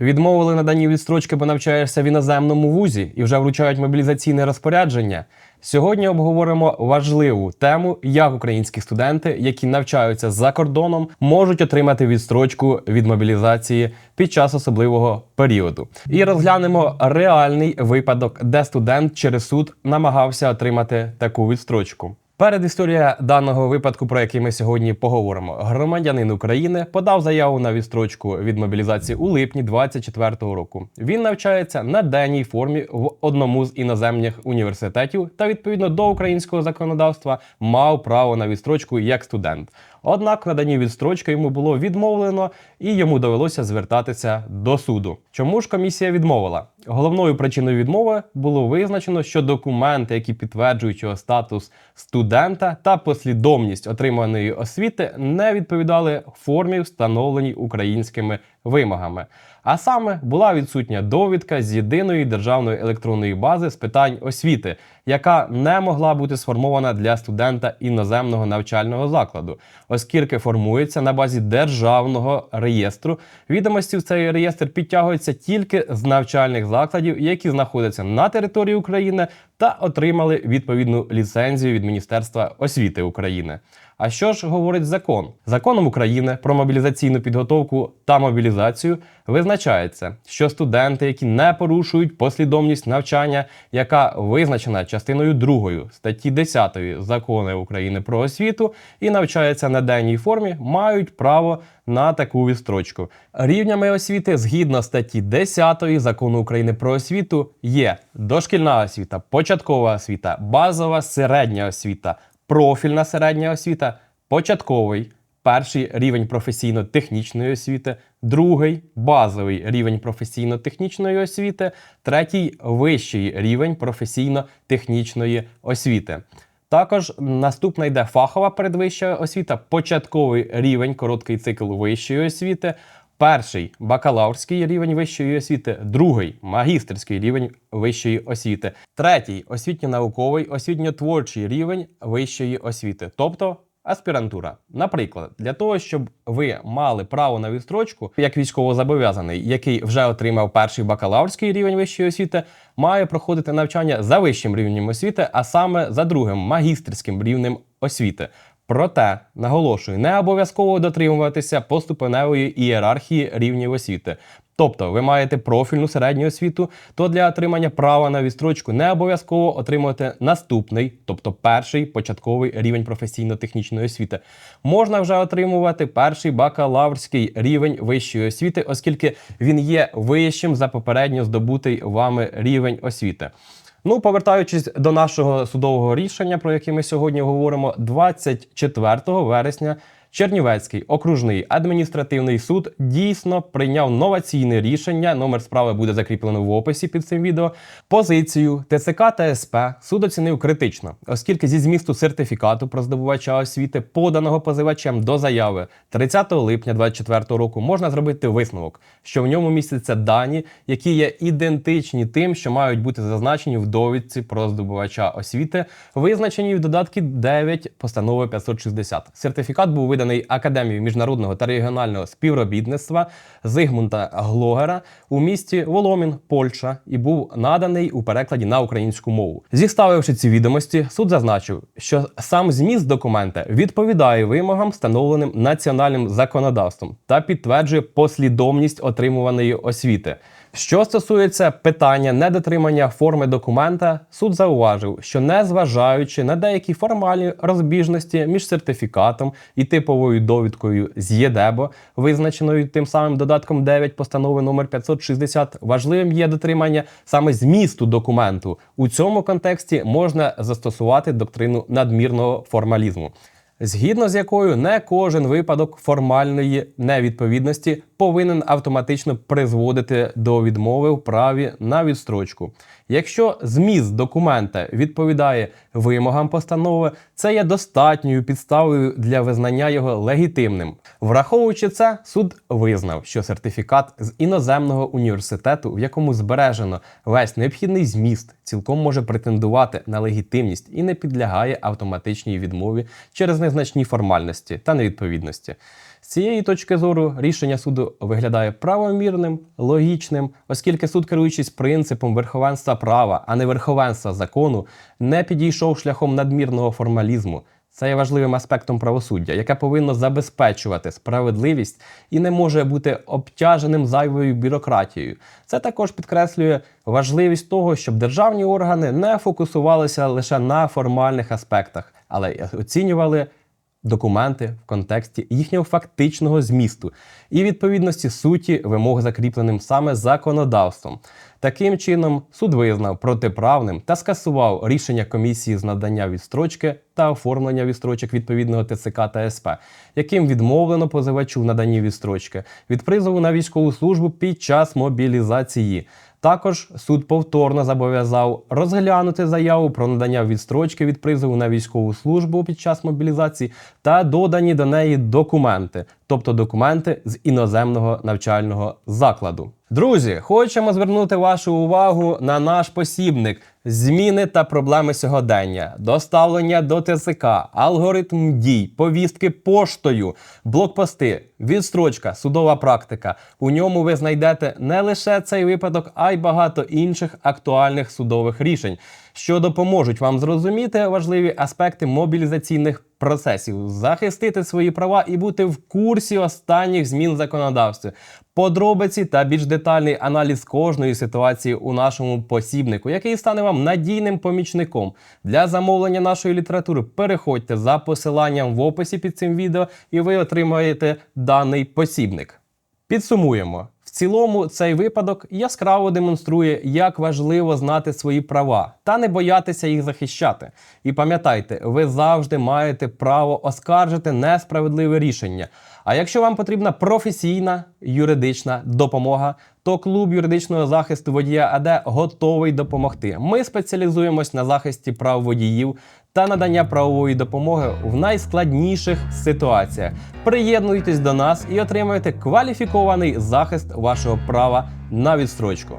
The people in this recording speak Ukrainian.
Відмовили надані відстрочки, бо навчаєшся в іноземному вузі і вже вручають мобілізаційне розпорядження. Сьогодні обговоримо важливу тему, як українські студенти, які навчаються за кордоном, можуть отримати відстрочку від мобілізації під час особливого періоду. І розглянемо реальний випадок, де студент через суд намагався отримати таку відстрочку. Перед історія даного випадку, про який ми сьогодні поговоримо, громадянин України подав заяву на відстрочку від мобілізації у липні 2024 року. Він навчається на денній формі в одному з іноземних університетів та відповідно до українського законодавства мав право на відстрочку як студент. Однак надані відстрочки йому було відмовлено і йому довелося звертатися до суду. Чому ж комісія відмовила? Головною причиною відмови було визначено, що документи, які підтверджують його статус студента та послідовність отриманої освіти, не відповідали формі, встановленій українськими вимогами. А саме була відсутня довідка з єдиної державної електронної бази з питань освіти, яка не могла бути сформована для студента іноземного навчального закладу, оскільки формується на базі державного реєстру. Відомості в цей реєстр підтягуються тільки з навчальних закладів, які знаходяться на території України та отримали відповідну ліцензію від Міністерства освіти України. А що ж говорить закон? Законом України про мобілізаційну підготовку та мобілізацію визначається, що студенти, які не порушують послідовність навчання, яка визначена частиною 2 статті 10 закону України про освіту і навчаються на денній формі, мають право на таку відстрочку. Рівнями освіти згідно статті 10 закону України про освіту є дошкільна освіта, початкова освіта, базова середня освіта профільна середня освіта, початковий, перший рівень професійно-технічної освіти, другий базовий рівень професійно-технічної освіти, третій вищий рівень професійно-технічної освіти. Також наступна йде фахова передвища освіта, початковий рівень, короткий цикл вищої освіти, перший бакалаврський рівень вищої освіти, другий магістерський рівень вищої освіти, третій освітньо-науковий, освітньо-творчий рівень вищої освіти, тобто аспірантура. Наприклад, для того, щоб ви мали право на відстрочку, як військовозобов'язаний, який вже отримав перший бакалаврський рівень вищої освіти, має проходити навчання за вищим рівнем освіти, а саме за другим магістерським рівнем освіти. Проте наголошую, не обов'язково дотримуватися поступеневої ієрархії рівнів освіти. Тобто, ви маєте профільну середню освіту, то для отримання права на відстрочку не обов'язково отримувати наступний, тобто перший початковий рівень професійно-технічної освіти. Можна вже отримувати перший бакалаврський рівень вищої освіти, оскільки він є вищим за попередньо здобутий вами рівень освіти. Ну, повертаючись до нашого судового рішення, про яке ми сьогодні говоримо, 24 вересня Чернівецький окружний адміністративний суд дійсно прийняв новаційне рішення. Номер справи буде закріплено в описі під цим відео. Позицію ТЦК та СП суд оцінив критично, оскільки зі змісту сертифікату про здобувача освіти, поданого позивачем до заяви 30 липня 2024 року, можна зробити висновок, що в ньому містяться дані, які є ідентичні тим, що мають бути зазначені в довідці про здобувача освіти, визначені в додатку 9 постанови 560. Сертифікат був виданий Академією міжнародного та регіонального співробітництва Зигмунта Глогера у місті Воломін, Польща, і був наданий у перекладі на українську мову. Зіставивши ці відомості, суд зазначив, що сам зміст документа відповідає вимогам, встановленим національним законодавством, та підтверджує послідовність отримуваної освіти. Що стосується питання недотримання форми документа, суд зауважив, що незважаючи на деякі формальні розбіжності між сертифікатом і типовою довідкою з ЄДЕБО, визначеною тим самим додатком 9 постанови номер 560, важливим є дотримання саме змісту документу. У цьому контексті можна застосувати доктрину надмірного формалізму. Згідно з якою не кожен випадок формальної невідповідності повинен автоматично призводити до відмови в праві на відстрочку. Якщо зміст документа відповідає вимогам постанови, це є достатньою підставою для визнання його легітимним. Враховуючи це, суд визнав, що сертифікат з іноземного університету, в якому збережено весь необхідний зміст, цілком може претендувати на легітимність і не підлягає автоматичній відмові через незначні формальності та невідповідності. З цієї точки зору рішення суду виглядає правомірним, логічним, оскільки суд, керуючись принципом верховенства права, а не верховенства закону, не підійшов шляхом надмірного формалізму. Це є важливим аспектом правосуддя, яке повинно забезпечувати справедливість і не може бути обтяженим зайвою бюрократією. Це також підкреслює важливість того, щоб державні органи не фокусувалися лише на формальних аспектах, але оцінювали документи в контексті їхнього фактичного змісту і відповідності суті вимог, закріпленим саме законодавством. Таким чином, суд визнав протиправним та скасував рішення комісії з надання відстрочки та оформлення відстрочок відповідного ТЦК та СП, яким відмовлено позивачу в наданні відстрочки від призову на військову службу під час мобілізації. Також суд повторно зобов'язав розглянути заяву про надання відстрочки від призову на військову службу під час мобілізації та додані до неї документи, тобто документи з іноземного навчального закладу. Друзі, хочемо звернути вашу увагу на наш посібник зміни та проблеми сьогодення, доставлення до ТСК, алгоритм дій, повістки поштою, блокпости, відстрочка, судова практика. У ньому ви знайдете не лише цей випадок, а й багато інших актуальних судових рішень, що допоможуть вам зрозуміти важливі аспекти мобілізаційних процесів, захистити свої права і бути в курсі останніх змін в законодавстві. Подробиці та більш детальний аналіз кожної ситуації у нашому посібнику, який стане вам надійним помічником для замовлення нашої літератури. Переходьте за посиланням в описі під цим відео, і ви отримаєте даний посібник. Підсумуємо. В цілому, цей випадок яскраво демонструє, як важливо знати свої права та не боятися їх захищати. І пам'ятайте, ви завжди маєте право оскаржити несправедливе рішення. А якщо вам потрібна професійна юридична допомога, то клуб юридичного захисту водія АД готовий допомогти. Ми спеціалізуємось на захисті прав водіїв та надання правової допомоги в найскладніших ситуаціях. Приєднуйтесь до нас і отримайте кваліфікований захист вашого права на відстрочку.